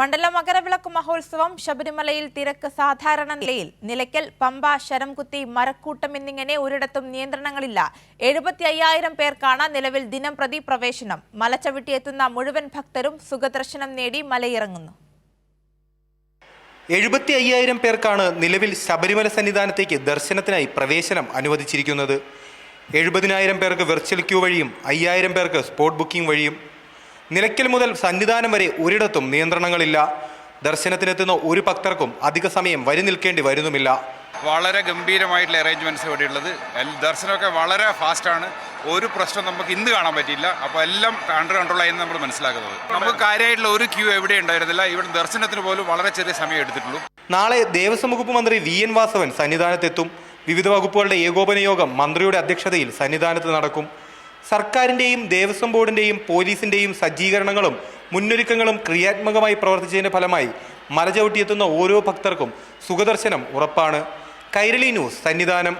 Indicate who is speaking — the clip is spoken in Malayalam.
Speaker 1: മണ്ഡല മകരവിളക്ക് മഹോത്സവം ശബരിമലയിൽ തിരക്ക് സാധാരണ നിലയിൽ നിലയ്ക്കൽ പമ്പ ശരംകുത്തി മരക്കൂട്ടം എന്നിങ്ങനെ ഒരിടത്തും നിയന്ത്രണങ്ങളില്ല. എഴുപത്തി അയ്യായിരം പേർക്കാണ് നിലവിൽ ദിനം പ്രതി പ്രവേശനം. മലച്ചവിട്ടിയെത്തുന്ന മുഴുവൻ ഭക്തരും സുഖദർശനം നേടി മലയിറങ്ങുന്നു.
Speaker 2: എഴുപത്തി അയ്യായിരം പേർക്കാണ് നിലവിൽ ശബരിമല സന്നിധാനത്തേക്ക് ദർശനത്തിനായി പ്രവേശനം അനുവദിച്ചിരിക്കുന്നത്. എഴുപതിനായിരം പേർക്ക് വെർച്വൽ ക്യൂ വഴിയും അയ്യായിരം പേർക്ക് സ്പോട്ട് ബുക്കിംഗ് വഴിയും നിലയ്ക്കൽ മുതൽ സന്നിധാനം വരെ ഒരിടത്തും നിയന്ത്രണങ്ങളില്ല. ദർശനത്തിനെത്തുന്ന ഒരു ഭക്തർക്കും അധിക സമയം വരി നിൽക്കേണ്ടി വരുന്നുമില്ല.
Speaker 3: വളരെ ഗംഭീരമായിട്ടുള്ള അറേഞ്ച്മെന്റ്സ് ഇവിടെയുള്ളത് ദർശനമൊക്കെ വളരെ ഫാസ്റ്റാണ് ഒരു പ്രശ്നം നമുക്ക് ഇന്ന് കാണാൻ പറ്റിയില്ല. അപ്പോൾ എല്ലാം അണ്ടർ കൺട്രോൾ ആയെന്ന് നമ്മൾ മനസ്സിലാക്കുന്നത്. നമുക്ക് കാര്യമായിട്ടുള്ള ഒരു ക്യൂ എവിടെ ഉണ്ടായിരുന്നില്ല. ഇവിടെ ദർശനത്തിന് പോലും വളരെ ചെറിയ സമയം എടുത്തിട്ടുള്ളൂ.
Speaker 2: നാളെ ദേവസ്വം വകുപ്പ് മന്ത്രി വി എൻ വാസവൻ സന്നിധാനത്തെത്തും. വിവിധ വകുപ്പുകളുടെ ഏകോപന യോഗം മന്ത്രിയുടെ അധ്യക്ഷതയിൽ സന്നിധാനത്ത് നടക്കും. സർക്കാരിന്റെയും ദേവസ്വം ബോർഡിന്റെയും പോലീസിന്റെയും സജ്ജീകരണങ്ങളും മുന്നൊരുക്കങ്ങളും ക്രിയാത്മകമായി പ്രവർത്തിച്ചതിന്റെ ഫലമായി മലചവിട്ടിയെത്തുന്ന ഓരോ ഭക്തർക്കും സുഖദർശനം ഉറപ്പാണ്. കൈരളി ന്യൂസ് സന്നിധാനം.